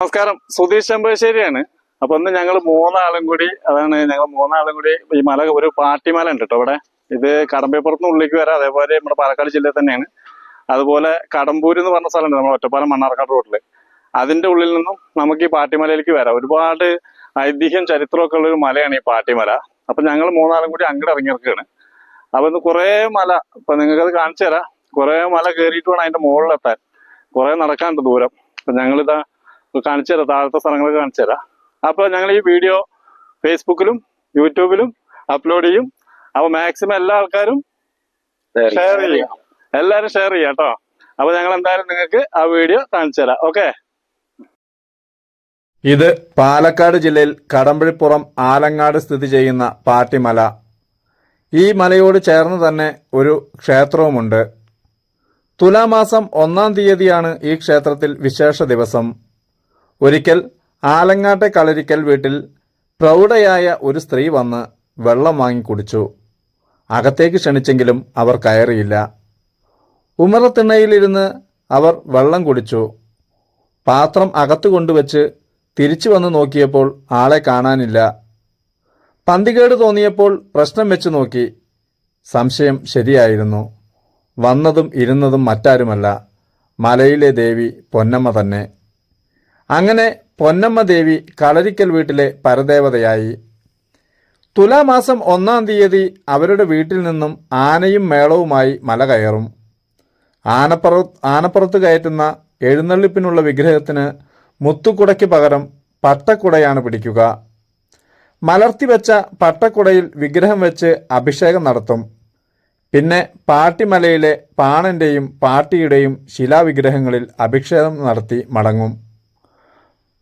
നമസ്കാരം. സുധീഷ് ചെമ്പശ്ശേരിയാണ് അപ്പൊ ഇന്ന് ഞങ്ങൾ മൂന്നാളും കൂടി അതാണ് ഞങ്ങൾ മൂന്നാളും കൂടി ഈ മല ഒരു പാട്ടിമല ഉണ്ട് കേട്ടോ ഇവിടെ ഇത് കടമ്പേപ്പുറത്ത് ഉള്ളിലേക്ക് വരാം. അതേപോലെ നമ്മുടെ പാലക്കാട് ജില്ലയിൽ തന്നെയാണ്. അതുപോലെ കടമ്പൂർ എന്ന് പറഞ്ഞ സ്ഥലമുണ്ട് നമ്മുടെ ഒറ്റപ്പാലം മണ്ണാർക്കാട് റോഡിൽ അതിന്റെ ഉള്ളിൽ നിന്നും നമുക്ക് ഈ പാട്ടിമലയിലേക്ക് വരാം. ഒരുപാട് ഐതിഹ്യം ചരിത്രമൊക്കെ ഉള്ള ഒരു മലയാണ് ഈ പാട്ടിമല അപ്പൊ ഞങ്ങൾ മൂന്നാളും കൂടി അങ്ങോട്ട് ഇറങ്ങിയിരിക്കുകയാണ് അപ്പൊ ഇന്ന് കുറേ മല ഇപ്പൊ നിങ്ങൾക്ക് അത് കാണിച്ചു തരാം. കുറേ മല കയറിയിട്ട് വേണം അതിന്റെ മുകളിലെത്താൻ. കുറേ നടക്കാനുണ്ട് ദൂരം. അപ്പൊ ഞങ്ങളിതാ കാണിച്ചു തരാം താഴത്തെ സ്ഥലങ്ങളൊക്കെ കാണിച്ചു തരാം. അപ്പൊ ഞങ്ങൾ ഈ വീഡിയോ ഫേസ്ബുക്കിലും യൂട്യൂബിലും അപ്ലോഡ് ചെയ്യും. അപ്പോൾ മാക്സിമം എല്ലാ ആൾക്കാരും ഷെയർ ചെയ്യാം. എല്ലാവരും ഷെയർ ചെയ്യാം കേട്ടോ അപ്പൊ ഞങ്ങൾ എന്തായാലും നിങ്ങൾക്ക് ആ വീഡിയോ കാണിച്ചു തരാം. ഓക്കെ ഇത് പാലക്കാട് ജില്ലയിൽ കടമ്പഴിപ്പുറം ആലങ്ങാട് സ്ഥിതി ചെയ്യുന്ന പാട്ടിമല ഈ മലയോട് ചേർന്ന് തന്നെ ഒരു ക്ഷേത്രവുമുണ്ട്. തുലാമാസം ഒന്നാം തീയതിയാണ് ഈ ക്ഷേത്രത്തിൽ വിശേഷ ദിവസം. ഒരിക്കൽ ആലങ്ങാട്ടെ കളരിക്കൽ വീട്ടിൽ പ്രൗഢയായ ഒരു സ്ത്രീ വന്ന് വെള്ളം വാങ്ങി കുടിച്ചു. അകത്തേക്ക് ക്ഷണിച്ചെങ്കിലും അവർ കയറിയില്ല. ഉമറത്തിണ്ണയിലിരുന്ന് അവർ വെള്ളം കുടിച്ചു. പാത്രം അകത്തു കൊണ്ടുവച്ച് തിരിച്ചു വന്ന് നോക്കിയപ്പോൾ ആളെ കാണാനില്ല. പന്തികേട് തോന്നിയപ്പോൾ പ്രശ്നം വെച്ച് നോക്കി. സംശയം ശരിയായിരുന്നു. വന്നതും ഇരുന്നതും മറ്റാരുമല്ല. മലയിലെ ദേവി പൊന്നമ്മ തന്നെ. അങ്ങനെ പൊന്നമ്മ ദേവി കളരിക്കൽ വീട്ടിലെ പരദേവതയായി. തുലാമാസം ഒന്നാം തീയതി അവരുടെ വീട്ടിൽ നിന്നും ആനയും മേളവുമായി മല കയറും. ആനപ്പുറ ആനപ്പുറത്ത് കയറ്റുന്ന എഴുന്നള്ളിപ്പിനുള്ള വിഗ്രഹത്തിന് മുത്തുക്കുടയ്ക്ക് പകരം പട്ടക്കുടയാണ് പിടിക്കുക. മലർത്തി വെച്ച പട്ടക്കുടയിൽ വിഗ്രഹം വെച്ച് അഭിഷേകം നടത്തും. പിന്നെ പാട്ടിമലയിലെ പാണന്റെയും പാട്ടിയുടെയും ശിലാവിഗ്രഹങ്ങളിൽ അഭിഷേകം നടത്തി മടങ്ങും.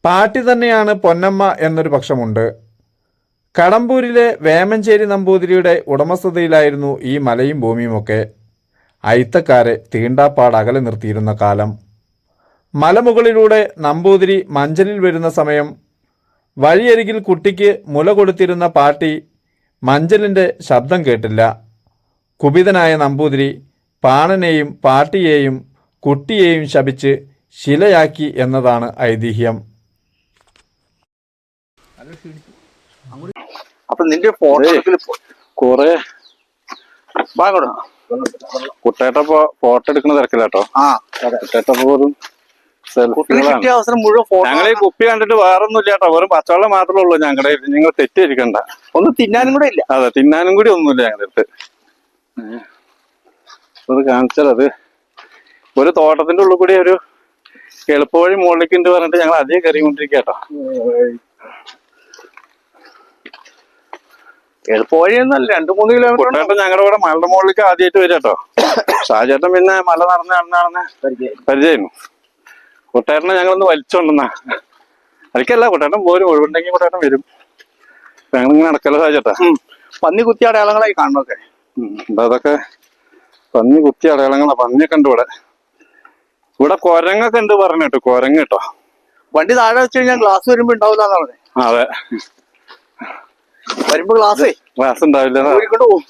പാട്ടി തന്നെയാണ് പൊന്നമ്മ എന്നൊരു പക്ഷമുണ്ട്. കടമ്പൂരിലെ വേമഞ്ചേരി നമ്പൂതിരിയുടെ ഉടമസ്ഥതയിലായിരുന്നു ഈ മലയും ഭൂമിയുമൊക്കെ. അയിത്തക്കാരെ തീണ്ടാപ്പാട് അകലെ നിർത്തിയിരുന്ന കാലം. മലമുകളിലൂടെ നമ്പൂതിരി മഞ്ചലിൽ വരുന്ന സമയം. വഴിയരികിൽ കുട്ടിക്ക് മുല കൊടുത്തിരുന്ന പാട്ടി മഞ്ചലിന്റെ ശബ്ദം കേട്ടില്ല. കുപിതനായ നമ്പൂതിരി പാണനെയും പാട്ടിയെയും കുട്ടിയെയും ശപിച്ച് ശിലയാക്കി എന്നതാണ് ഐതിഹ്യം. അപ്പൊ നിന്റെ കൊറേ വാ. കുട്ടേട്ടപ്പോ ഫോട്ടോ എടുക്കുന്ന തിരക്കില്ലാട്ടോ കുട്ടേട്ടപ്പോ വെറും അവസരം മുഴുവൻ ഞങ്ങൾ ഈ കുപ്പി കണ്ടിട്ട് വേറൊന്നും ഇല്ല കേട്ടോ വെറും പച്ചവെള്ളം മാത്രമേ ഉള്ളൂ ഞങ്ങളുടെ നിങ്ങൾ തെറ്റിയിരിക്കണ്ട. ഒന്ന് തിന്നാനും കൂടെ ഇല്ല. അതെ തിന്നാനും കൂടി ഒന്നുമില്ല ഞങ്ങളുടെ അടുത്ത്. അത്. ഒരു തോട്ടത്തിന്റെ ഉള്ളിൽ കൂടി ഒരു എളുപ്പവഴി മുകളിലേക്ക് ഉണ്ട് പറഞ്ഞിട്ട് ഞങ്ങൾ അധികം കയറിക്കൊണ്ടിരിക്കുക കേട്ടോ എളുപ്പവഴിയൊന്നല്ല രണ്ടു മൂന്ന് കിലോമീറ്റർ കുട്ടേട്ടൻ ഞങ്ങളുടെ കൂടെ മലയുടെ മുകളിലേക്ക് ആദ്യമായിട്ട് വരും കേട്ടോ ഷാജേട്ടൻ പിന്നെ മല നടന്ന് നടന്ന് നടന്ന് പരിചയമായിരുന്നു കുട്ടേട്ടനെ ഞങ്ങളൊന്ന് വലിച്ചോണ്ടെന്നാ. അതിക്കല്ല കുട്ടേട്ടൻ പോരും ഒഴിവുണ്ടെങ്കിൽ കുട്ടേട്ടൻ വരും. ഞങ്ങളിങ്ങനെ നടക്കല്ലോ ഷാജേട്ടാ പന്നി കുത്തി അടയാളങ്ങളായി കാണുന്നൊക്കെ അതൊക്കെ പന്നി കുത്തി അടയാളങ്ങളാ പന്നിയൊക്കെ ഉണ്ട് ഇവിടെ. ഇവിടെ കൊരങ്ങൊക്കെ ഉണ്ട് പറഞ്ഞു കേട്ടോ കൊരങ്ങ് കേട്ടോ. വണ്ടി താഴെ വെച്ച് കഴിഞ്ഞാൽ ഗ്ലാസ് വരുമ്പോ ഉണ്ടാവില്ല അതെ. വരുമ്പോ ഗ്ലാസ്സേ ക്ലാസ് ഉണ്ടാവില്ല പോകും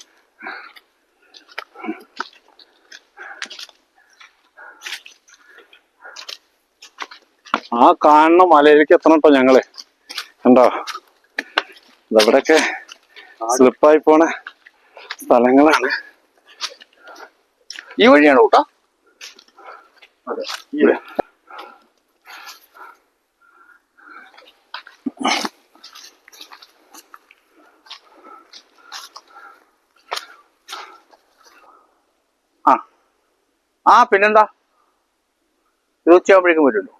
ആ കാണുന്ന മലയിലേക്ക് എത്തണം കേട്ടോ ഞങ്ങൾ. കണ്ടോ? ഇതവിടെയൊക്കെ സ്ലിപ്പായി പോണ സ്ഥലങ്ങളാണ്. ഈ വഴിയാണ് കൂട്ടാ? ആ ആ പിന്നെന്താ? ഇത് ഉച്ചയാകുമ്പോഴേക്കും വരുള്ളൂ.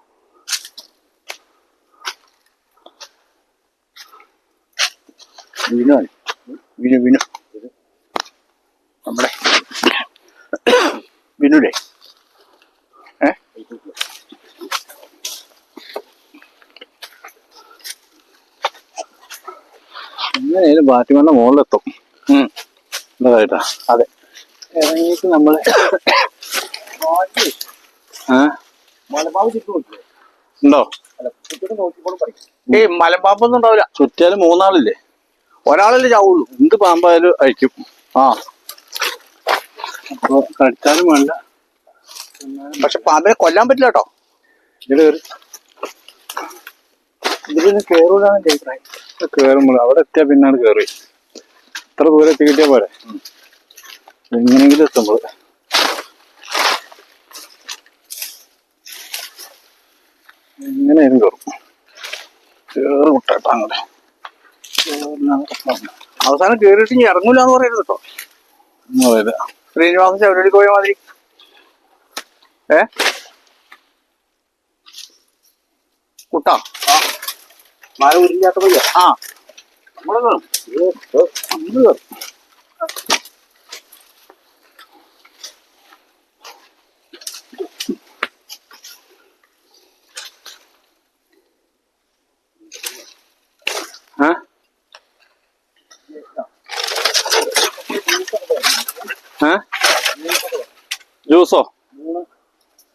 വിനു വിനു വിനു. നമ്മുടെ വിനുടെ ഏ? എങ്ങനെയായാലും ബാറ്റിമണ്ണ മുകളിലെത്തും. എന്താ അതെ. ഇറങ്ങിയിട്ട് നമ്മൾ ആ ഉണ്ടോ? ഏയ് മലമ്പാമ്പൊന്നും ഉണ്ടാവില്ല. ചുറ്റിയാലും മൂന്നാളില്ലേ? ഒരാളല്ലേ ചാവുള്ളൂ. എന്ത് പാമ്പായാലും അയക്കും ആ. അപ്പൊ കടിച്ചാലും വേണ്ട. പക്ഷെ പാമ്പിനെ കൊല്ലാൻ പറ്റില്ല കേട്ടോ. ഇതിന് കേറൂലാണ് എന്റെ അഭിപ്രായം. കേറുമ്പോൾ അവിടെ എത്തിയാ പിന്നാണ് കേറി. ഇത്ര ദൂരെ എത്തിക്കിട്ടിയാ പോരെ. എങ്ങനെയെങ്കിലും എത്തുമ്പോൾ. എങ്ങനെയാലും കയറും കയറി മുട്ടാട്ടോ അങ്ങോട്ട്. അവസാനം കേറിയിട്ട് ഇനി ഇറങ്ങൂല എന്ന് പറയരുത് കേട്ടോ അതായത് ശ്രീനിവാസൻ ശബരിമലയിൽ പോയ മാതിരി. ഏ? കുട്ടാ. മഴ ഉരിഞ്ഞാത്ത പയ്യ ആ. നമ്മളെ കയറും നമ്മൾ കേറും. ആ ആ ജ്യൂസോ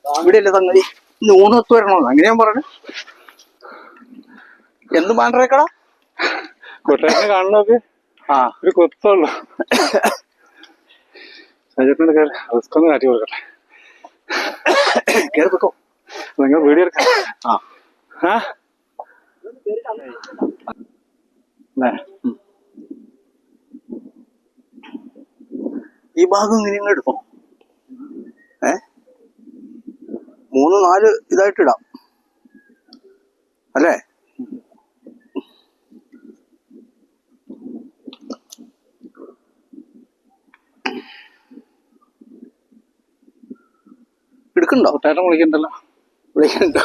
ഇവിടെയല്ലേ സംഗതി? നൂണത്ത് വരണോ? അങ്ങനെ ഞാൻ പറഞ്ഞു. എന്ത് മാണ്ടറേക്കടാ കുട്ടേട്ടനെ കാണണോ ആ. ഒരു കൊത്തുള്ളൂ. സജീട്ടിനോട് കയറി റിസ്ക് ഒന്ന് കാട്ടി കൊടുക്കട്ടെ വെക്കോ നിങ്ങൾ വീഡിയോ എടുക്കാം. ആ. ആ? ഈ ഭാഗം ഇങ്ങനെ ഇങ്ങ് എടുക്കും ഏ മൂന്ന് നാല് ഇതായിട്ട് ഇടാം. അല്ലേ? എടുക്കണ്ടോ? ചേട്ടൻ വിളിക്കണ്ടല്ലോ? വിളിക്കണ്ടോ.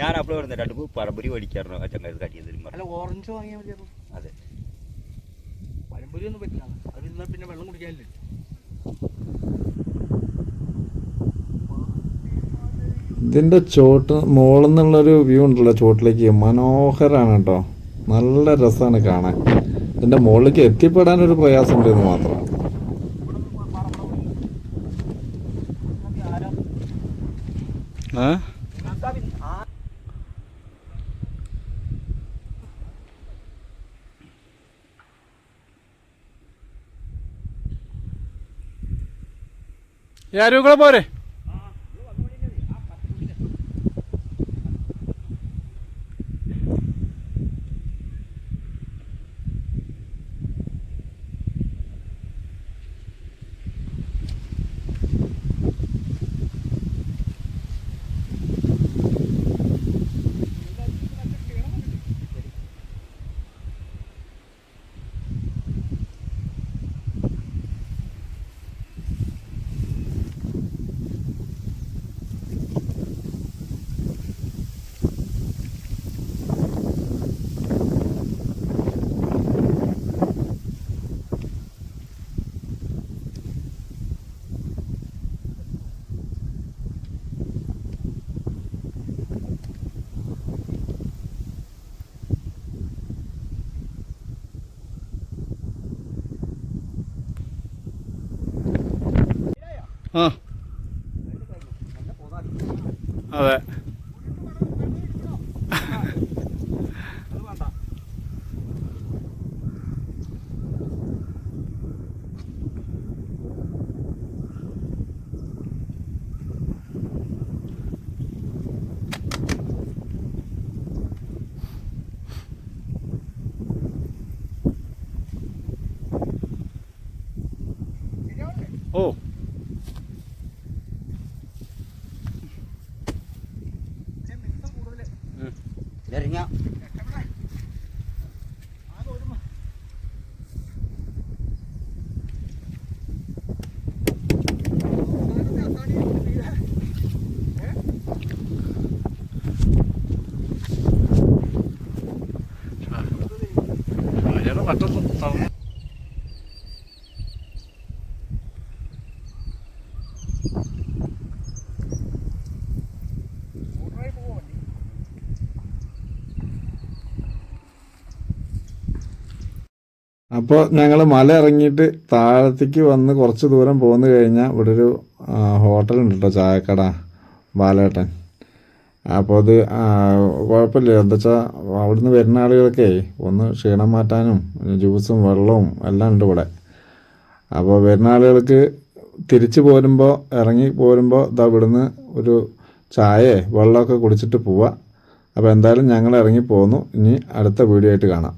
ഞാൻ അപ്പോൾ വരുന്ന രണ്ട് പറമ്പുരി മേടിക്കാറുണ്ടോ. ആ ചങ്ങാതി കട്ടിയത് അല്ല ഓറഞ്ച് വാങ്ങിയാൽ മതിയായിരുന്നു അതെ. പഴംപൊരി ഒന്നും പറ്റില്ല. അത് പിന്നെ വെള്ളം കുടിക്കാനില്ല? ഇതിന്റെ ചോട്ട് മുകളിൽ നിന്നുള്ളൊരു വ്യൂ ഉണ്ടല്ലോ ചോട്ടിലേക്ക്. മനോഹരമാണ് കേട്ടോ. നല്ല രസമാണ് കാണാൻ. ഇതിന്റെ മുകളിലേക്ക് എത്തിപ്പെടാൻ ഒരു എന്ന് മാത്രം ആ? യാരൂക്കളെ പോരെ. ആ. അതെ. അപ്പോൾ ഞങ്ങൾ മല ഇറങ്ങിയിട്ട് താഴത്തേക്ക് വന്ന് കുറച്ച് ദൂരം പോന്നു കഴിഞ്ഞാൽ ഇവിടെ ഒരു ഹോട്ടൽ ഉണ്ട് കേട്ടോ ചായക്കട ബാലേട്ടൻ. അപ്പോൾ അത് കുഴപ്പമില്ല. എന്താ വെച്ചാൽ അവിടുന്ന് വരുന്ന ആളുകൾക്കേ ഒന്ന് ക്ഷീണം മാറ്റാനും ജ്യൂസും വെള്ളവും എല്ലാം ഉണ്ട് ഇവിടെ. അപ്പോൾ വരുന്ന ആളുകൾക്ക് തിരിച്ചു പോരുമ്പോൾ ഇറങ്ങി പോരുമ്പോൾ ഇതാ ഇവിടുന്ന് ഒരു ചായയെ വെള്ളമൊക്കെ കുടിച്ചിട്ട് പോവാം. അപ്പോൾ എന്തായാലും ഞങ്ങൾ ഇറങ്ങി പോന്നു. ഇനി അടുത്ത വീഡിയോ ആയിട്ട് കാണാം.